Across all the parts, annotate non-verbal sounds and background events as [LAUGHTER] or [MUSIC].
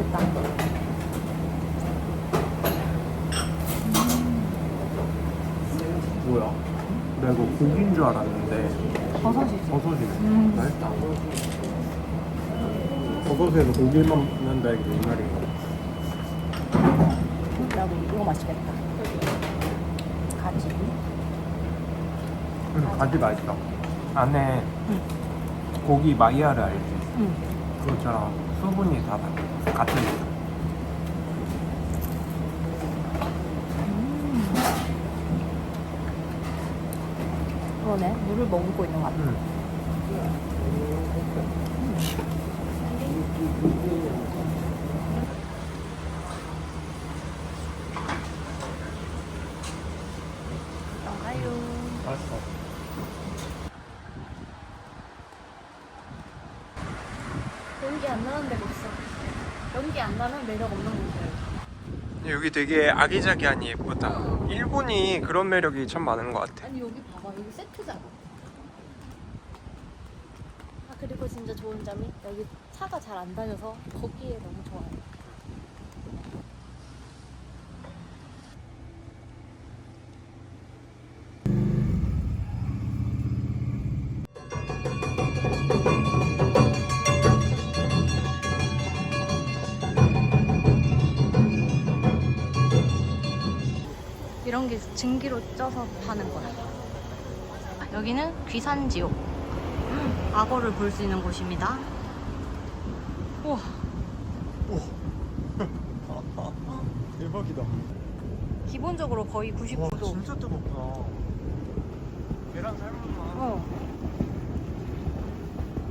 이거 맛있겠다. 뭐야? 나 이거 고기인 줄 알았는데 버섯이지. 버섯이네. 음. 맛있다. 버섯에서 고기만 넣는다 이게 이 말인가? 나도 이거 맛있겠다. 가지. 응, 가지 맛있어. 안에 응. 고기 마이야르 알지? 응. 그것처럼 수분이 다 같은 거. 그러네. 물을 머금고 있는 것 같아. 응. 나가요. 맛있어. 연기 안 나는 데가 없어. 연기 안 나면 매력 없는 곳이에요. 여기 되게 아기자기하니 예쁘다. 일본이 그런 매력이 참 많은 것 같아. 아니 여기 봐봐 여기 세트잖아. 아 그리고 진짜 좋은 점이 여기 차가 잘 안 다녀서 거기에 너무 좋아요. 이런 게 증기로 쪄서 파는 거야. 여기는 귀산지옥. 악어를 볼 수 있는 곳입니다. 우와, [LAUGHS] 대박이다. 기본적으로 거의 99도. 진짜 뜨겁다. 계란 삶은 거. 어.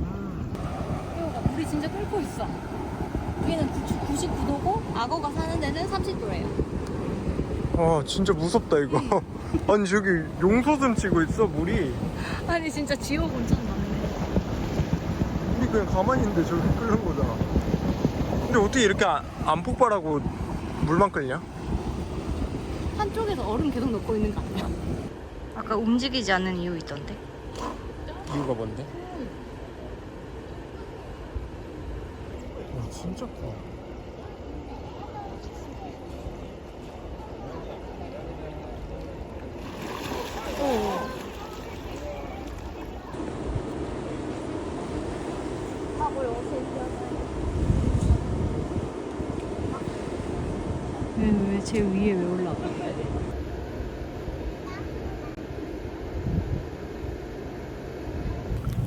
음. 이거 물이 진짜 끓고 있어. 여기는 99도고 악어가 사는 데는 30도래요. 와 진짜 무섭다 이거. [LAUGHS] 아니 저기 용솟음 치고 있어 물이. 아니 진짜 지옥 온천 맞네. 우리 그냥 가만히 있는데 저기 끓는 거잖아. 근데 어떻게 이렇게 안, 안 폭발하고 물만 끓냐? 한쪽에서 얼음 계속 넣고 있는 거 아니야? 아까 움직이지 않는 이유 있던데. 이유가 뭔데? 와 진짜 커. 왜왜제 위에 왜 올라가?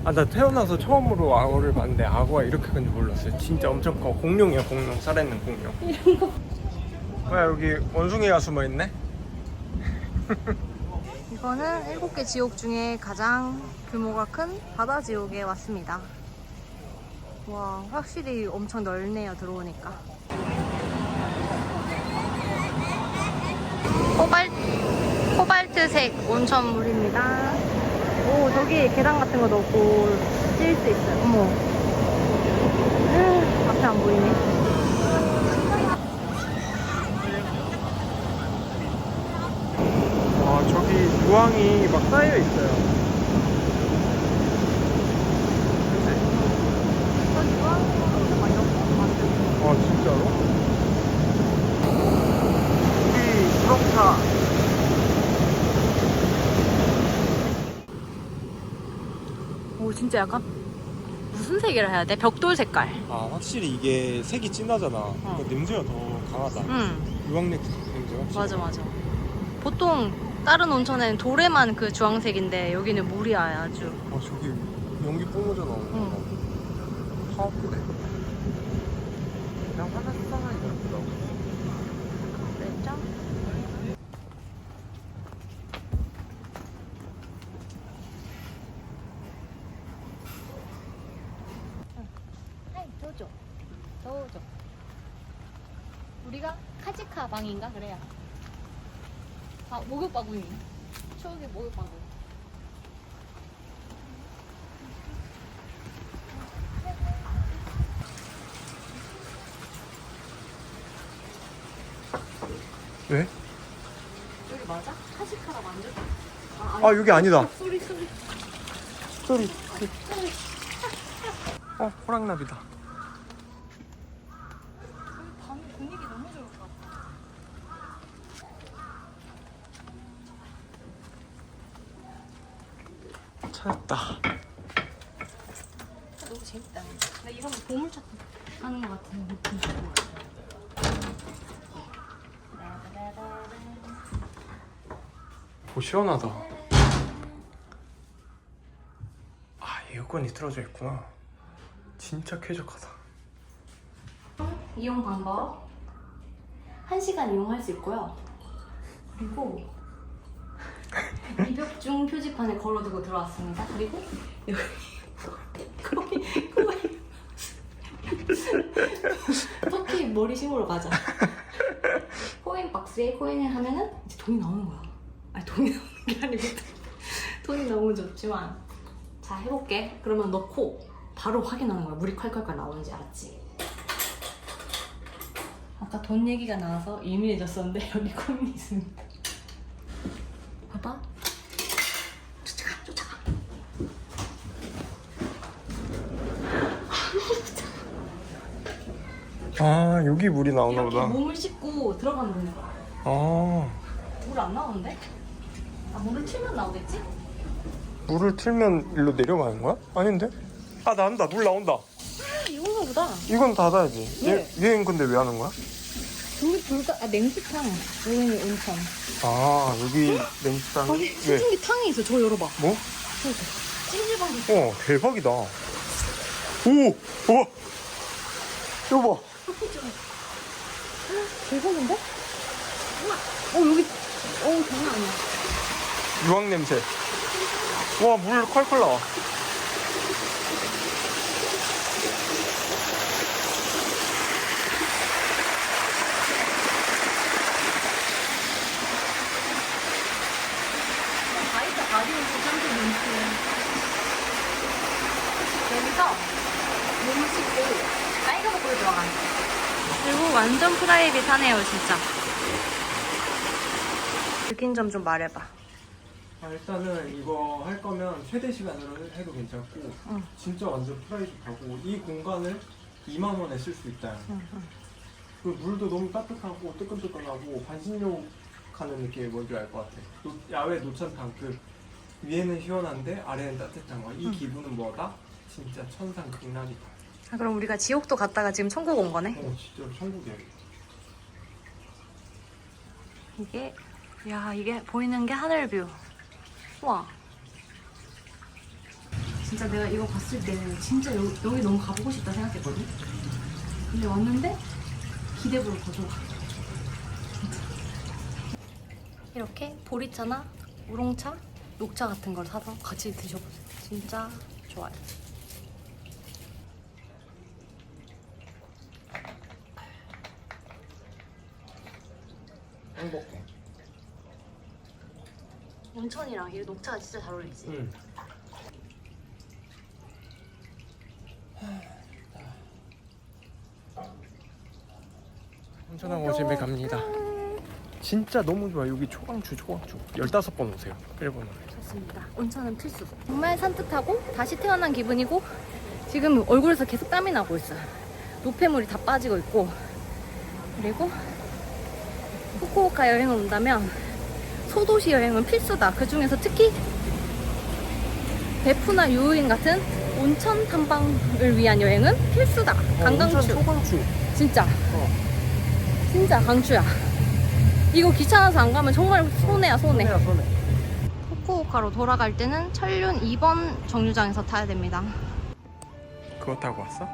아 나 태어나서 처음으로 악어를 봤는데 악어가 이렇게 큰지 몰랐어요. 진짜 엄청 커. 공룡이야 공룡. 살아있는 공룡. 이런 거. 뭐야 여기 원숭이가 숨어 있네? [LAUGHS] 이거는 일곱 개 지옥 중에 가장 규모가 큰 바다 지옥에 왔습니다. 와, 확실히 엄청 넓네요, 들어오니까. 코발, 코발트색 온천물입니다. 오, 저기 계단 같은 거 넣고 뛸수 있어요. 어머. 으, 앞에 안 보이네. 와 저기 유황이 막 쌓여 있어요. 아 진짜로? 여기 수렁차. 오, 진짜 약간 무슨 색이라 해야 돼? 벽돌 색깔. 아 확실히 이게 색이 진하잖아. 그러니까 냄새가 더 강하다. 응. 유황 냄새 확실히. 맞아 맞아. 보통 다른 온천에는 돌에만 그 주황색인데 여기는 물이 아주. 아 저기 연기 뿜어져 나오는 거. 응. 파워풀해. 그냥 하나 수상하게 예쁘다. 그랬죠? 하이 도죠. 도죠. 우리가 카지카 방인가 그래야. 아 목욕 바구니. 추억의 목욕 바구니. 왜? 여기 맞아? 카지카라 만들? 아 여기 아니다. 소리 소리. 소리. 어 호랑나비다 밤 분위기 너무 좋을 것 같아. 찾았다. 너무 재밌다. 나 이런 거 보물찾기 하는 것 같은 느낌. 오 시원하다. 아 에어컨이 틀어져 있구나. 진짜 쾌적하다. 이용 방법? 1시간 이용할 수 있고요. 그리고 이벽중 표지판에 걸어두고 들어왔습니다. 그리고 여기 코인 코인 토끼 머리 심으러 가자. 코인 박스에 코인을 하면은 이제 돈이 나오는 거야. 아니 돈이 나오는 게 아니고 돈이 너무 좋지만. 자 해볼게. 그러면 넣고 바로 확인하는 거야. 물이 콸콸콸 나오는지 알았지? 아까 돈 얘기가 나와서 예민해졌었는데 여기 코인이 있습니다. 봐봐. 쫓아가, 쫓아가. 아 여기 물이 나오나 이렇게 보다 몸을 씻고 들어가면 되는 거야. 아 물 안 나오는데? 아, 물을 틀면 나오겠지? 물을 틀면 일로 내려가는 거야? 아닌데? 아 나온다 물 나온다 아, 이건가 보다. 이건 닫아야지 예. 얘, 얘는 근데 왜 하는 거야? 불, 불가, 아, 냉수탕. 여기는 온천. 아 여기 거기 왜? 수증기 탕이 있어. 저거 열어봐. 뭐? 찜질방도 어 대박이다 오! 우와 여보 대박인데? 어, 여기, 어, 장난 아니야. 유황 냄새 와 물 콸콸 나와 여기서 몸을 씻고 빨간목으로 들어가는 거. 그리고 완전 프라이빗하네요 진짜. 느낀 점 좀 말해봐. 아, 일단은 이거 할 거면 최대 시간으로 해도 괜찮고 응. 진짜 완전 프라이빗하고 이 공간을 2만 원에 쓸 수 있다. 그 물도 너무 따뜻하고 뜨끈뜨끈하고 반신욕 하는 느낌이 뭔지 알 것 같아. 노- 야외 노천탕 그 위에는 시원한데 아래는 따뜻한 거이 응. 기분은 뭐다? 진짜 천상 극락이다 아, 그럼 우리가 지옥도 갔다가 지금 천국 온 거네 어 진짜 천국이야 이게 야 이게 보이는 게 하늘 뷰 와. 진짜 내가 이거 봤을 때 진짜 여기, 여기 너무 가보고 싶다 생각했거든. 근데 왔는데 기대보를 거둬. 이렇게 보리차나 우롱차, 녹차 같은 걸 사서 같이 드셔보세요. 진짜 좋아요. 행복해 온천이랑 이 녹차가 진짜 잘 어울리지. 응. 온천하고 집에 갑니다. 진짜 너무 좋아. 여기 초강추 초강추. 15번 오세요. 일본으로. 좋습니다. 온천은 필수. 정말 산뜻하고 다시 태어난 기분이고 지금 얼굴에서 계속 땀이 나고 있어요. 노폐물이 다 빠지고 있고 그리고 후쿠오카 여행을 온다면 소도시 여행은 필수다. 그 중에서 특히 베푸나 유후인 같은 온천 탐방을 위한 여행은 필수다. 관광추. 어, 온천 초강추. 진짜. 어. 진짜 강추야. 이거 귀찮아서 안 가면 정말 손해야 손해. 손해야 손해. 후쿠오카로 돌아갈 때는 천륜 2번 정류장에서 타야 됩니다. 그거 타고 왔어?